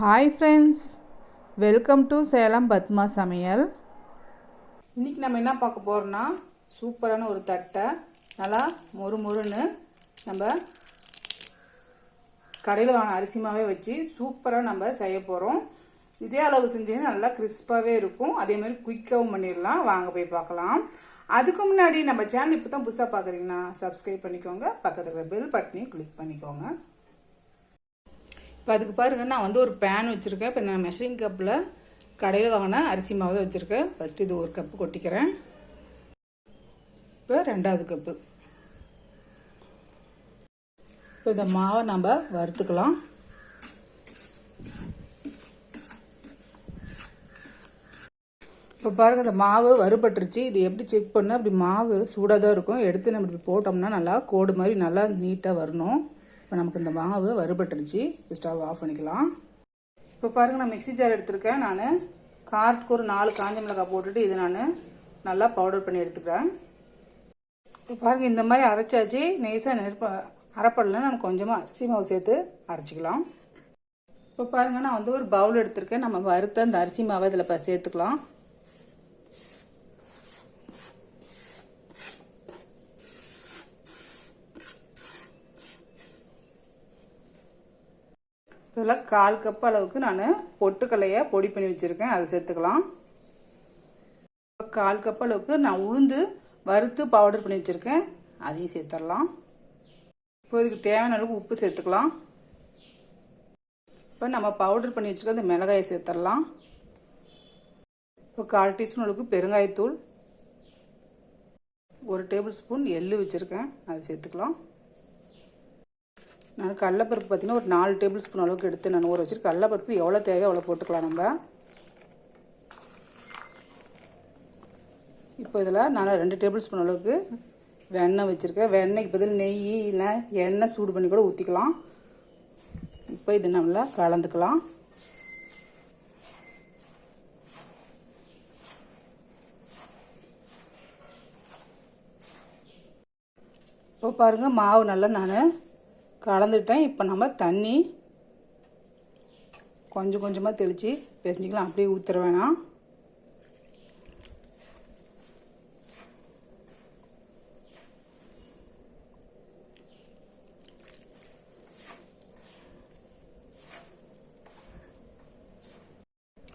Hi friends welcome to Salem Padma சமையல் இன்றைக்கி நம்ம என்ன பார்க்க போகிறோன்னா சூப்பரான ஒரு தட்டை நல்லா மொறு மொறுன்னு நம்ம கடையில் வாங்கின அரிசிமாவே வச்சு சூப்பராக நம்ம செய்ய போகிறோம் இதே அளவு செஞ்சீங்கன்னா நல்லா கிறிஸ்பாகவே இருக்கும். அதே மாதிரி குயிக்காகவும் பண்ணிடலாம். வாங்க போய் பார்க்கலாம். அதுக்கு முன்னாடி நம்ம சேனல் இப்போ தான் புதுசாக பார்க்குறீங்கன்னா சப்ஸ்கிரைப் பண்ணிக்கோங்க. பக்கத்தில் பெல் பட்டனையும் கிளிக் பண்ணிக்கோங்க. இப்போ அதுக்கு பாருங்கள் நான் வந்து ஒரு பேன் வச்சுருக்கேன். இப்போ நான் மெஷரிங் கப்பில் கடையில் வாங்கின அரிசி மாவு தான் வச்சுருக்கேன். ஃபஸ்ட்டு இது ஒரு கப்பு கொட்டிக்கிறேன். இப்போ ரெண்டாவது கப்பு இப்போ இந்த மாவை நம்ம வறுத்துக்கலாம். இப்போ பாருங்கள் இந்த மாவு வறுபட்டுருச்சு. இது எப்படி செக் பண்ணால் அப்படி மாவு சூடாக தான் இருக்கும். எடுத்து நம்ம இப்படி போட்டோம்னா நல்லா கோடு மாதிரி நல்லா நீட்டாக வரணும். இப்போ நமக்கு இந்த மாவு வறுபட்டுருச்சு. ஸ்டவ் ஆஃப் பண்ணிக்கலாம். இப்போ பாருங்கள் நான் மிக்சி ஜார் எடுத்திருக்கேன். நான் காரத்துக்கு ஒரு நாலு காஞ்ச மிளகாய் போட்டுட்டு இது நான் நல்லா பவுடர் பண்ணி எடுத்துக்கிறேன். இப்போ பாருங்கள் இந்த மாதிரி அரைச்சாச்சு. நெய்ஸாக நெருப்ப அரைப்படல நான் கொஞ்சமாக அரிசி மாவு சேர்த்து அரைச்சிக்கலாம். இப்போ பாருங்கள் நான் வந்து ஒரு பவுல் எடுத்திருக்கேன். நம்ம வறுத்த அந்த அரிசி மாவை இதில் இப்போ சேர்த்துக்கலாம். இதில் கால் கப் அளவுக்கு நான் பொட்டுக்கலையை பொடி பண்ணி வச்சுருக்கேன். அதை சேர்த்துக்கலாம். கால் கப் அளவுக்கு நான் உளுந்து வறுத்து பவுடர் பண்ணி வச்சுருக்கேன். அதையும் சேர்த்துடலாம். இப்போ இதுக்கு தேவையான அளவுக்கு உப்பு சேர்த்துக்கலாம். இப்போ நம்ம பவுடர் பண்ணி வச்சுருக்க அந்த மிளகாயை சேர்த்துடலாம். இப்போ கால் டீஸ்பூன் அளவுக்கு பெருங்காயத்தூள். ஒரு டேபிள் ஸ்பூன் எள்ளு வச்சுருக்கேன். அதை சேர்த்துக்கலாம். நான் கடலப்பருப்பு பார்த்தீங்கன்னா ஒரு நாலு டேபிள் ஸ்பூன் அளவுக்கு எடுத்து நான் ஊற வச்சுட்டு கடலப்பருப்பு எவ்வளோ தேவையோ அவ்வளோ போட்டுக்கலாம் நம்ம. இப்போ இதில் நான் ரெண்டு டேபிள் ஸ்பூன் அளவுக்கு வெண்ணெய் வச்சுருக்கேன். வெண்ணெய்க்கு பதில் நெய் இல்லை எண்ணெய் சூடு பண்ணி கூட ஊற்றிக்கலாம் இப்போ இது நம்மள கலந்துக்கலாம். இப்போ பாருங்கள் மாவு நல்லா நான் கலந்துட்டேன் இப்போ நம்ம தண்ணி கொஞ்சம் கொஞ்சமாக தெளித்து பிசைஞ்சிக்கலாம் அப்படியே ஊற்றுற வேணாம்.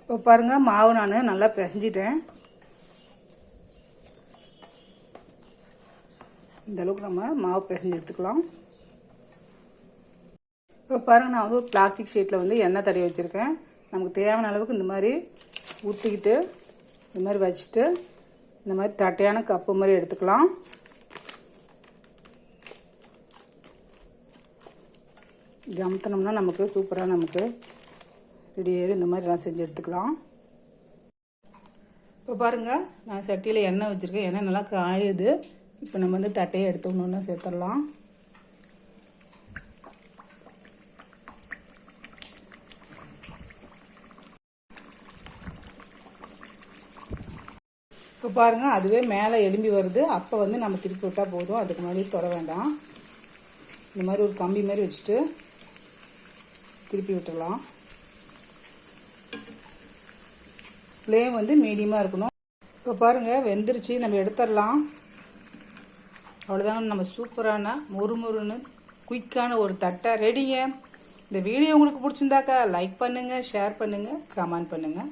இப்போ பாருங்கள் மாவு நான் நல்லா பிசைஞ்சிட்டேன். இந்த அளவுக்கு நம்ம மாவு பிசைஞ்சு எடுத்துக்கலாம். இப்போ பாருங்கள் நான் வந்து ஒரு பிளாஸ்டிக் ஷீட்டில் வந்து எண்ணெய் தடவி வச்சுருக்கேன். நமக்கு தேவையான அளவுக்கு இந்த மாதிரி ஊற்றிக்கிட்டு இந்த மாதிரி வச்சுட்டு இந்த மாதிரி தட்டையான கப்பு மாதிரி எடுத்துக்கலாம். கமுத்தினோம்னா நமக்கு சூப்பராக நமக்கு ரெடியாகி இந்த மாதிரி நான் செஞ்சு எடுத்துக்கலாம். இப்போ பாருங்கள் நான் சட்டியில் எண்ணெய் வச்சுருக்கேன். எண்ணெய் நல்லா காயுது. இப்போ நம்ம வந்து தட்டையை எடுத்து ஒன்று சேர்த்துடலாம். இப்போ பாருங்கள் அதுவே மேலே எலும்பி வருது. அப்போ வந்து நம்ம திருப்பி விட்டால் போதும். அதுக்கு முன்னாடி தொட வேண்டாம். இந்த மாதிரி ஒரு கம்பி மாதிரி வச்சுட்டு திருப்பி விட்டுடலாம் ஃப்ளேம் வந்து மீடியமாக இருக்கணும். இப்போ பாருங்கள் வெந்துருச்சு. நம்ம எடுத்துடலாம். அவ்வளோதாங்க நம்ம சூப்பரான மொறுமொறுன்னு குயிக்கான ஒரு தட்டை ரெடிங்க இந்த வீடியோ உங்களுக்கு பிடிச்சிருந்தாக்கா லைக் பண்ணுங்கள் ஷேர் பண்ணுங்கள் கமெண்ட் பண்ணுங்கள்